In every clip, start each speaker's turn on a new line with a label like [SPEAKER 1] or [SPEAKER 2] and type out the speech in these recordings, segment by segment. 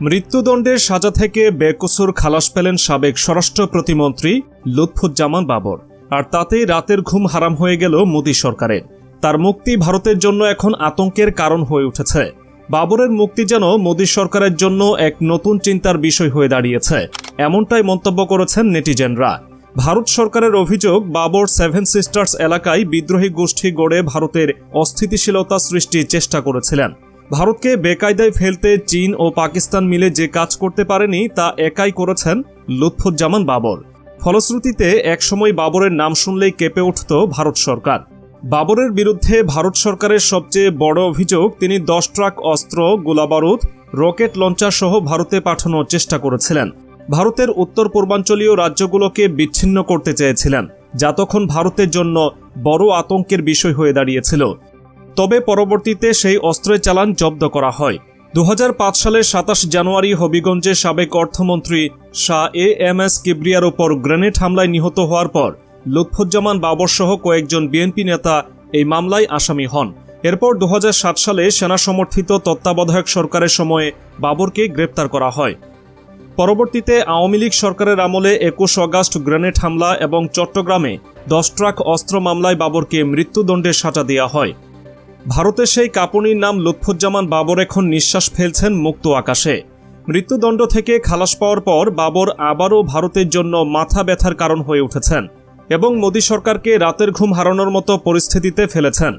[SPEAKER 1] মৃত্যুদণ্ডের সাজা থেকে বেকসুর খালাস পেলেন সাবেক স্বরাষ্ট্র প্রতিমন্ত্রী লুৎফুজ্জামান বাবর। আর তাতেই রাতের ঘুম হারাম হয়ে গেল মোদী সরকারের। তার মুক্তি ভারতের জন্য এখন আতঙ্কের কারণ হয়ে উঠেছে। বাবরের মুক্তি যেন মোদী সরকারের জন্য এক নতুন চিন্তার বিষয় হয়ে দাঁড়িয়েছে, এমনটাই মন্তব্য করেছেন নেটিজেনরা। ভারত সরকারের অভিযোগ, বাবর সেভেন সিস্টার্স এলাকায় বিদ্রোহী গোষ্ঠী গড়ে ভারতের অস্থিতিশীলতা সৃষ্টির চেষ্টা করেছিলেন। ভারতকে বেকায়দায় ফেলতে চীন ও পাকিস্তান মিলে যে কাজ করতে পারেনি, তা একাই করেছেন লুৎফুজ্জামান বাবর। ফলশ্রুতিতে, একসময় বাবরের নাম শুনলেই কেঁপে উঠত ভারত সরকার। বাবরের বিরুদ্ধে ভারত সরকারের সবচেয়ে বড় অভিযোগ, তিনি দশ ট্রাক অস্ত্র, গোলাবারুদ, রকেট লঞ্চার সহ ভারতে পাঠানোর চেষ্টা করেছিলেন। ভারতের উত্তর পূর্বাঞ্চলীয় রাজ্যগুলোকে বিচ্ছিন্ন করতে চেয়েছিলেন, যা তখন ভারতের জন্য বড় আতঙ্কের বিষয় হয়ে দাঁড়িয়েছিল। তবে পরবর্তীতে সেই অস্ত্রের চালান জব্দ করা হয়। দু সালের সাতাশ জানুয়ারি হবিগঞ্জে সাবেক অর্থমন্ত্রী শাহ এ এম এস কিবরিয়ার ওপর গ্রেনেড হামলায় নিহত হওয়ার পর লুৎফুজ্জামান বাবর সহ কয়েকজন বিএনপি নেতা এই মামলায় আসামি হন। এরপর দু হাজার সাত সালে সেনা সমর্থিত তত্ত্বাবধায়ক সরকারের সময়ে বাবরকে গ্রেপ্তার করা হয়। পরবর্তীতে আওয়ামী লীগ সরকারের আমলে একুশ অগাস্ট গ্রেনেড হামলা এবং চট্টগ্রামে দশ ট্রাক অস্ত্র মামলায় বাবরকে মৃত্যুদণ্ডের সাজা দেওয়া হয়। ভারতের সেই কাপুনির নাম লুৎফুজ্জামান বাবর এখন নিঃশ্বাস ফেলছেন মুক্ত আকাশে। মৃত্যুদণ্ড থেকে খালাস পাওয়ার পর বাবর আবারও ভারতের জন্য মাথা ব্যথার কারণ হয়ে উঠেছেন এবং মোদী সরকারকে রাতের ঘুম হারানোর মতো পরিস্থিতিতে ফেলেছেন।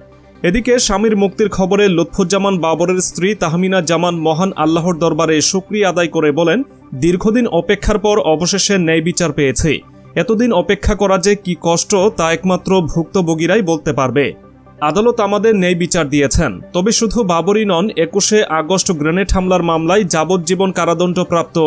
[SPEAKER 1] এদিকে স্বামীর মুক্তির খবরে লুৎফুজ্জামান বাবরের স্ত্রী তাহমিনা জামান মহান আল্লাহর দরবারে শুক্রিয়া আদায় করে বলেন, দীর্ঘদিন অপেক্ষার পর অবশেষে ন্যায় বিচার পেয়েছি। এতদিন অপেক্ষা করা যে কি কষ্ট তা একমাত্র ভুক্তভোগীরাই বলতে পারবে। আদালত আমাদের ন্যায় বিচার দিয়েছেন। তবে শুধু বাবরই নন, একুশে আগস্ট গ্রেনেড হামলার মামলায় যাবজ্জীবন কারাদণ্ডপ্রাপ্ত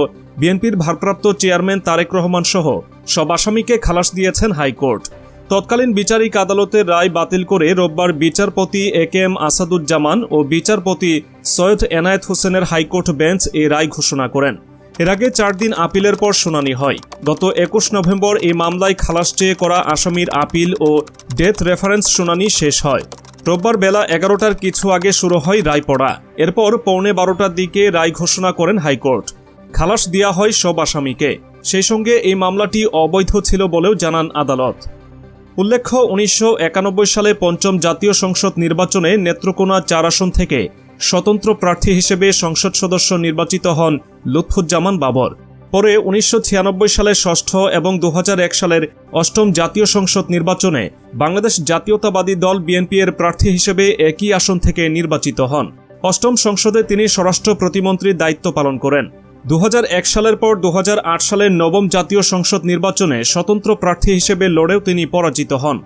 [SPEAKER 1] বিএনপির ভারপ্রাপ্ত চেয়ারম্যান তারেক রহমান সহ সব আসামিকে খালাস দিয়েছেন হাইকোর্ট। তৎকালীন বিচারিক আদালতের রায় বাতিল করে রোববার বিচারপতি এ কে এম আসাদুজ্জামান ও বিচারপতি সৈয়দ এনায়েত হোসেনের হাইকোর্ট বেঞ্চ এই রায় ঘোষণা করেন। এর আগে চার দিন আপিলের পর শুনানি হয়। গত একুশ নভেম্বর এই মামলায় খালাস চেয়ে করা আসামির আপিল ও ডেথ রেফারেন্স শুনানি শেষ হয়। রোববার বেলা এগারোটার কিছু আগে শুরু হয় রায় পড়া এরপর পৌনে বারোটার দিকে রায় ঘোষণা করেন হাইকোর্ট। খালাস দেওয়া হয় সব আসামিকে। সেই সঙ্গে এই মামলাটি অবৈধ ছিল বলেও জানান আদালত। উল্লেখ্য, উনিশশো একানব্বই সালে পঞ্চম জাতীয় সংসদ নির্বাচনে নেত্রকোনা চার আসন থেকে স্বতন্ত্র প্রার্থী হিসেবে সংসদ সদস্য নির্বাচিত হন লুৎফুজ্জামান বাবর। পরে উনিশশো ছিয়ানব্বই সালে ষষ্ঠ এবং দু হাজার এক সালের অষ্টম জাতীয় সংসদ নির্বাচনে বাংলাদেশ জাতীয়তাবাদী দল বিএনপি এর প্রার্থী হিসেবে একই আসন থেকে নির্বাচিত হন। অষ্টম সংসদে তিনি স্বরাষ্ট্র প্রতিমন্ত্রীর দায়িত্ব পালন করেন। দু হাজার এক সালের পর দুহাজার আট সালের নবম জাতীয় সংসদ নির্বাচনে স্বতন্ত্র প্রার্থী হিসেবে লড়েও তিনি পরাজিত হন।